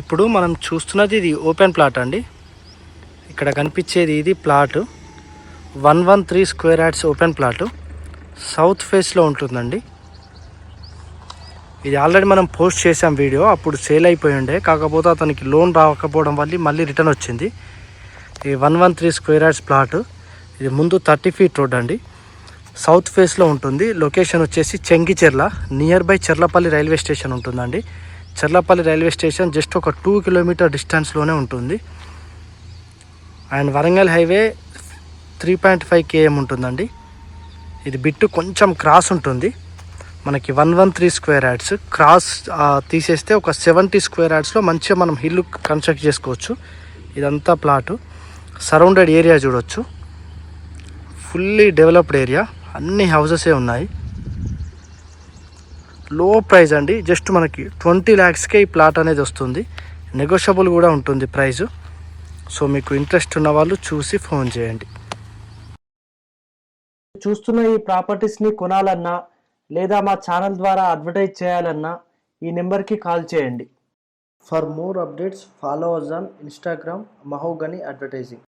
ఇప్పుడు మనం చూస్తున్నది ఇది ఓపెన్ ప్లాట్ అండి. ఇక్కడ కనిపించేది ఇది plot. One one three square yards open plot. South ఫేస్లో ఉంటుందండి. ఇది ఆల్రెడీ మనం పోస్ట్ చేసాం వీడియో అప్పుడు సేల్ అయిపోయి ఉండే. కాకపోతే అతనికి లోన్ రాకపోవడం వల్ల మళ్ళీ రిటర్న్ వచ్చింది. ఈ one one three square yards plot. ఇది ముందు థర్టీ ఫీట్ రోడ్ అండి. సౌత్ ఫేస్లో ఉంటుంది. లొకేషన్ వచ్చేసి Chengicherla near by Cherlapalli railway station ఉంటుందండి. చెర్లపల్లి రైల్వే స్టేషన్ జస్ట్ ఒక టూ కిలోమీటర్ డిస్టెన్స్లోనే ఉంటుంది. And Warangal highway three point five KM ఉంటుందండి. ఇది బిట్టు కొంచెం క్రాస్ ఉంటుంది. మనకి one one three square yards. Cross తీసేస్తే ఒక సెవెంటీ స్క్వేర్ యాడ్స్లో మంచిగా మనం హిల్ కన్స్ట్రక్ట్ చేసుకోవచ్చు. ఇదంతా ప్లాటు. సరౌండెడ్ ఏరియా చూడొచ్చు. Fully developed area. అన్ని హౌసెసే ఉన్నాయి. లో ప్రైస్ అండి జస్ట్ మనకి ట్వంటీ ల్యాక్స్కే ఈ ప్లాట్ అనేది వస్తుంది. నెగోషియబుల్ కూడా ఉంటుంది ప్రైస్. సో మీకు ఇంట్రెస్ట్ ఉన్న వాళ్ళు చూసి ఫోన్ చేయండి. చూస్తున్న ఈ ప్రాపర్టీస్ని కొనాలన్నా లేదా మా ఛానల్ ద్వారా అడ్వర్టైజ్ చేయాలన్నా ఈ నెంబర్కి కాల్ చేయండి. For more updates follow us on Instagram Mahogany advertising.